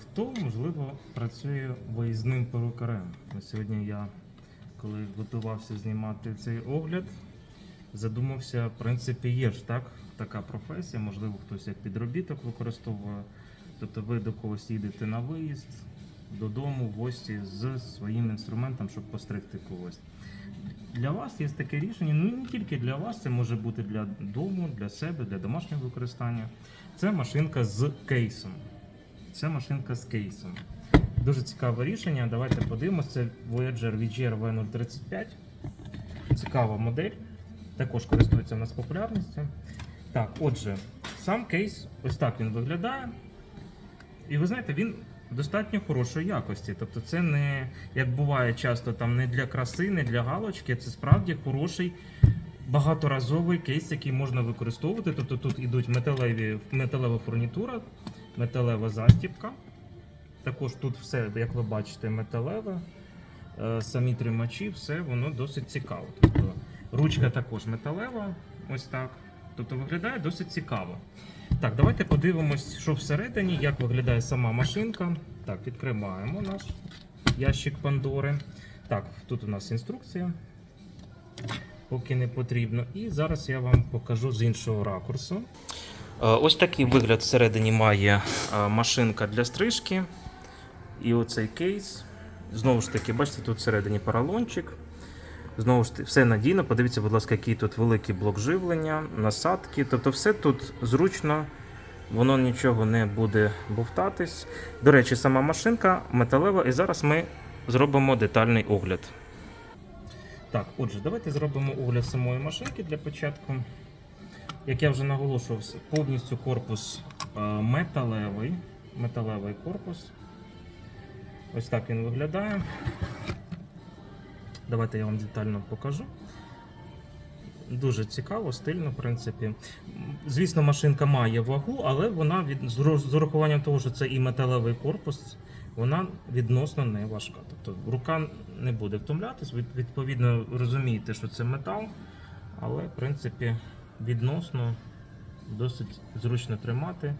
Хто, можливо, працює виїзним перукарем? Сьогодні я, коли готувався знімати цей огляд, задумався, в принципі, є ж так, така професія, можливо, хтось як підробіток використовує. Тобто ви до когось їдете на виїзд, додому, в гості з своїм інструментом, щоб постригти когось. Для вас є таке рішення, ну і не тільки для вас, це може бути для дому, для себе, для домашнього використання. Це машинка з кейсом. Це машинка з кейсом. Дуже цікаве рішення. Давайте подивимося. Це Voyager VGR V035. Цікава модель. Також користується у нас популярністю. Так, отже, сам кейс ось так він виглядає. І ви знаєте, він достатньо хорошої якості. Тобто, це не, як буває часто, там не для краси, не для галочки. Це справді хороший багаторазовий кейс, який можна використовувати. Тобто тут ідуть металеві, металева фурнітура, металева застібка. Також тут все, як ви бачите, металеве. Е, Самі тримачі, все воно досить цікаво. Тобто, ручка також металева, ось так. Тобто виглядає досить цікаво. Так, давайте подивимось, що всередині, як виглядає сама машинка. Так, відкриваємо наш ящик Пандори. Так, тут у нас інструкція, поки не потрібно. І зараз я вам покажу з іншого ракурсу. Е, Ось такий вигляд всередині має е, машинка для стрижки. І оцей кейс. Знову ж таки, бачите, тут всередині поролончик. Знову ж таки, все надійно. Подивіться, будь ласка, який тут великий блок живлення, насадки. Тобто все тут зручно, воно нічого не буде бовтатись. До речі, сама машинка металева, і зараз ми зробимо детальний огляд. Так, отже, давайте зробимо огляд самої машинки для початку. Як я вже наголошував, повністю корпус е, металевий. Металевий корпус. Ось так він виглядає. Давайте я вам детально покажу. Дуже цікаво, стильно, в принципі. Звісно, машинка має вагу, але вона від з урахуванням того, що це і металевий корпус, вона відносно не важка. Тобто рука не буде втомлятись. Відповідно розумієте, що це метал, але в принципі відносно досить зручно тримати.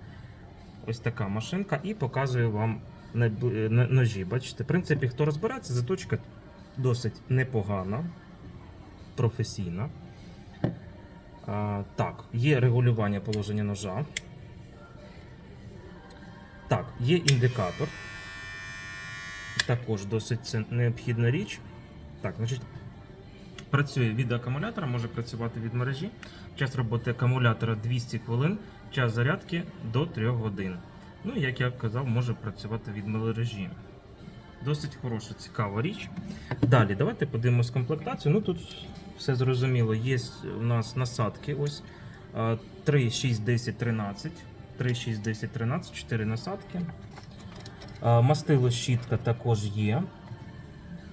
Ось така машинка, і показую вам на- ножі. Бачите, в принципі, хто розбирається, заточка досить непогана, професійна. А, так, є регулювання положення ножа. Так, є індикатор. Також досить це необхідна річ. Так, значить, працює від акумулятора, може працювати від мережі. Час роботи акумулятора 200 хвилин, час зарядки до 3 годин. Ну, як я казав, може працювати від мережі. Досить хороша, цікава річ. Далі, давайте подивимось комплектацію. Ну тут все зрозуміло. Є у нас насадки. Ось а, 3, 6, 10, 13. 3, 6, 10, 13, 4 насадки. Мастило щітка також є.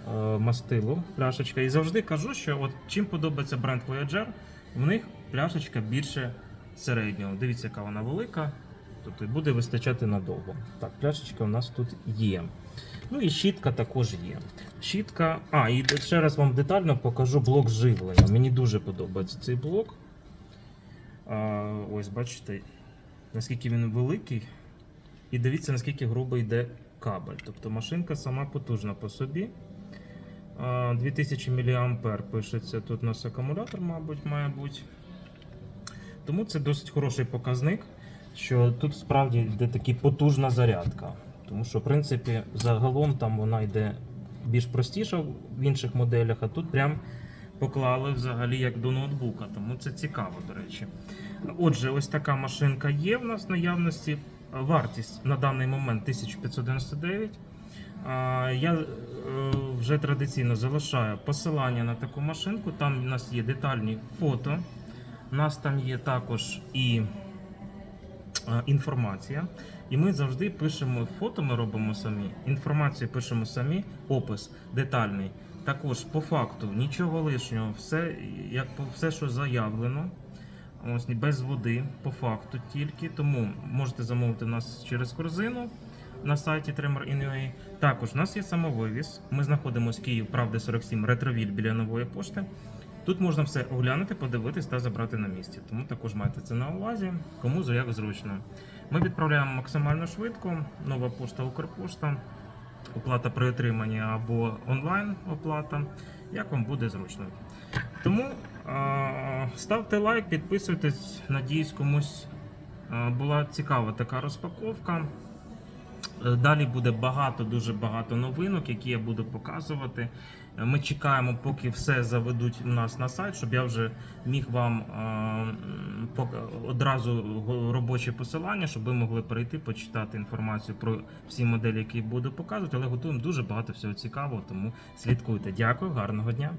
А, Мастило, пляшечка. І завжди кажу, що от чим подобається бренд Voyager, в них пляшечка більше середнього. Дивіться, яка вона велика. Тобто буде вистачати надовго. Так, пляшечка у нас тут є. Ну і щітка також є. Щітка. А, і ще раз вам детально покажу блок живлення. Мені дуже подобається цей блок. А, ось бачите, наскільки він великий. І дивіться, наскільки грубо йде кабель. Тобто машинка сама потужна по собі. А, 2000 мА пишеться. Тут у нас акумулятор, мабуть, має бути. Тому це досить хороший показник, що тут справді йде така потужна зарядка. Тому що, в принципі, загалом там вона йде більш простіша в інших моделях, а тут прям поклали взагалі як до ноутбука. Тому це цікаво, до речі. Отже, ось така машинка є в нас наявності. Вартість на даний момент 1599. Я е, вже традиційно залишаю посилання на таку машинку. Там у нас є детальні фото. У нас там є також і е, інформація. І ми завжди пишемо фото, ми робимо самі, інформацію пишемо самі, опис детальний. Також по факту нічого лишнього, все, як все, що заявлено. Ось без води, по факту тільки. Тому можете замовити нас через корзину на сайті Tremor.in.ua. Також у нас є самовивіз. Ми знаходимося Київ, Правди 47, Ретровіль біля нової пошти. Тут можна все оглянути, подивитись та забрати на місці. Тому також майте це на увазі, кому як зручно. Ми відправляємо максимально швидко. Нова пошта Укрпошта, оплата при отриманні або онлайн оплата, як вам буде зручно. Тому ставте лайк, підписуйтесь. Надіюсь, комусь була цікава така розпаковка. Е, Далі буде багато, дуже багато новинок, які я буду показувати. Е, Ми чекаємо, поки все заведуть у нас на сайт, щоб я вже міг вам е, одразу робоче посилання, щоб ви могли перейти, почитати інформацію про всі моделі, які буду показувати. Але готуємо дуже багато всього цікавого, тому слідкуйте. Дякую, гарного дня.